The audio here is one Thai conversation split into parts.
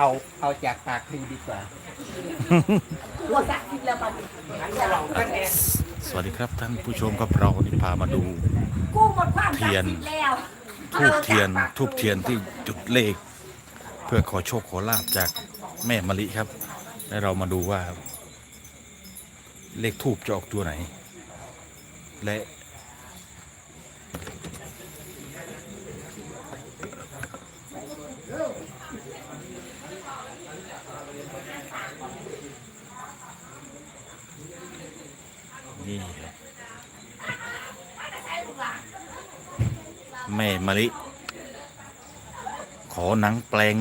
เอาเอาจากปากครีดีกว่าหัวสักทีแล้วมันสวัสดีครับท่านผู้ชมครับเราวันนี้พามาดูกู้หมดความศักดิ์เทียนสิทธิ์แล้วทูบเทียนทูบเทียนที่จุดเลข เพื่อขอโชคขอลาบจากแม่มะลิครับ และเรามาดูว่า เลขทูบจะออกตัวไหน และ แม่มะลิ ขอหนังแปลง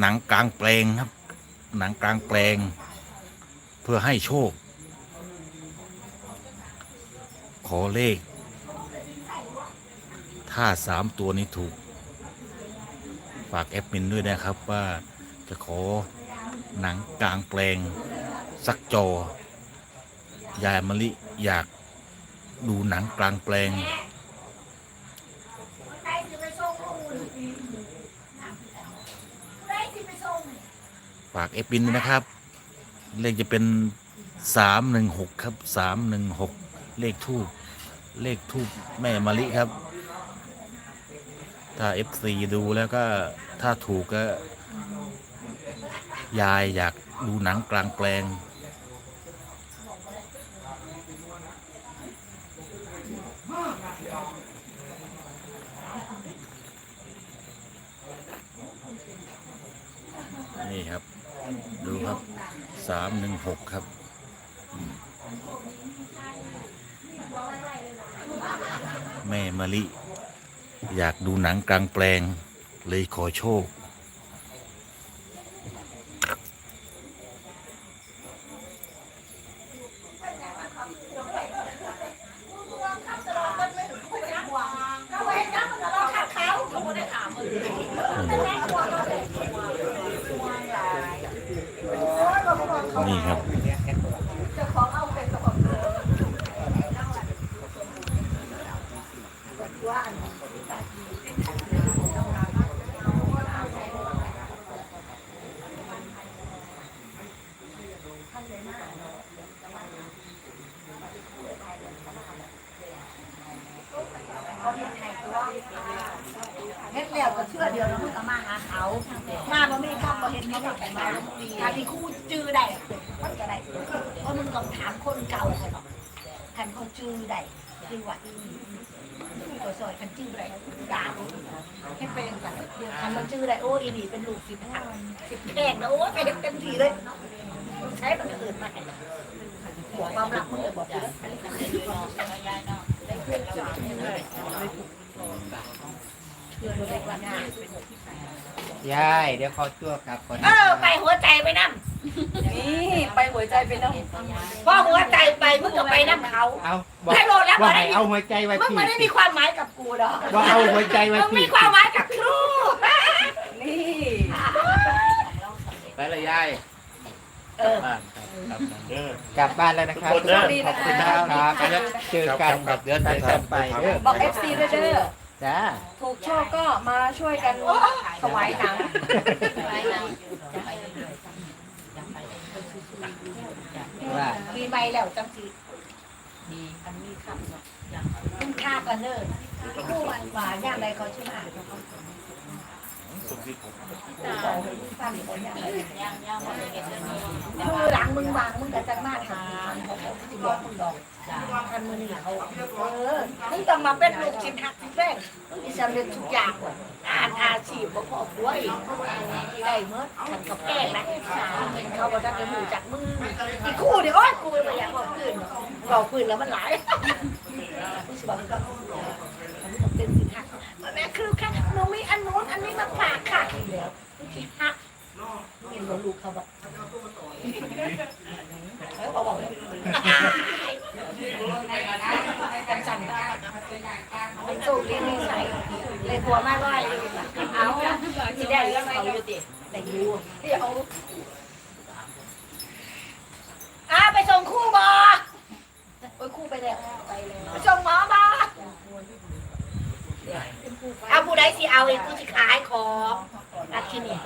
หนังกลางแปลงครับ หนังกลางแปลง เพื่อให้โชค ขอเลข ถ้าสามตัวนี้ถูก ฝากแอปมินด้วยนะครับว่าจะขอหนังกลางแปลง สักจอ ยายมะลิอยากดูหนังกลางแปลง ได้สิไปส่งลูกได้สิไปส่ง ฝากเอฟบินด้วยนะครับ เลขจะเป็นสามหนึ่งหกครับสามหนึ่งหกเลขทูบเลขทูบแม่มะลิครับ ถ้าเอฟซีดูแล้วก็ถ้าถูกก็ ยายอยากดูหนังกลางแปลง นี่ครับ ดูครับสามหนึ่งหกครับแม่มะลิ อยากดูหนังกลางแปลง เลยขอโชคไว้จับมันเราขาดเขาเขาไม่ได้ถามมึงแต่แม่กลัวเราเลย นี่ครับเจะของเอาเป็นตัวเองว่าอันนี้เฮ็ดแล้วก็เชื่อเดียวแล้วมึงก็มาหาเขา มาบ่มีคำบ่เฮ็ดนี่ก็ไปมาถ้าที่คู่จื้อได้ มันก็ได้เพราะมึงต้องถามคนเก่าเขาเนาะคันเขาจื้อได้คือว่าอีนี่ก็ซอยคันจื้อได้ด่าเฮ็ดเป็นกันคันมันจื้อได้โอ้อีนี่เป็นลูกสิบหักสิบแพงนะโอ้ไปเฮ็ดเต็มทีเลยใช้มันก็อื่นมาห้บอกความรักมึงเลยบอกอยู่เพื่อนเด็กว่ายายเดี๋ยวเขาชั่วกลับก่อนเออไปหัวใจไปนั่นี่ไปหัว ใจไปแล้วพอหัวใจไปมึงก็ไปนั่เขาเอาบอกให้โดนแล้วว่าบ่ได้ให้เอาหัวใจไว้มึงที่ไม่ได้มีความหมายกับกูดอกว่าเอาหัวใจไว้มึงมีที่ความหมายกับครูนี่ไปเลยยายเออ บ้านครับครับเด้อกลับบ้านแล้วนะครับทุกคนเด้อขอบคุณครับครับเจอกันครับเดี๋ยวไปเจอกันไปเด้อบอกเอฟซีด้วยเด้อจ้า ถูกโชคก็มาช่วยกันถวายหนังว่า มีใบแล้วจังสีคุณค่ากันเนอคู่วันหวานอย่างไรเขาชื่อมาคือหลังมึงวางมึงกับจังมาถามเขาจะบอกมึงดอกทันมือนี่เขาเออมึงต้องมาเป็นลูกชิ้นหักชิ้นแรกมึง จะสำเร็จทุกอย่างอ่านอาชีพบ่พอป่วยได้เมื่อฉันกับแก้งนะเขาบอกว่าจะหูจากมืออีกคู่เดียวโอ้ยกูไม่อยากบอกปืนบอกปืนแล้วมันหลายกูจะบอกมึงก็เป็นสินหักแม่คือค่ะหนูมีอันโน้นอันนี้มาฝากค่ะแล้วที่หักเห็นลูกเขาแบอกเขาบอกเลยกันสั่นเป็นสู้เรียนนิสัย เลยกลัวมากว่าเอาที่ได้เรื่องเขาอยู่ติแต่ยูที่เอาอ่าไปส่งคู่บอโอ้ยคู่ไปแล้วไปแล้วไปส่งหมอบอเอาผู้ใดสิเอาเองกูสิขายของอาทินี่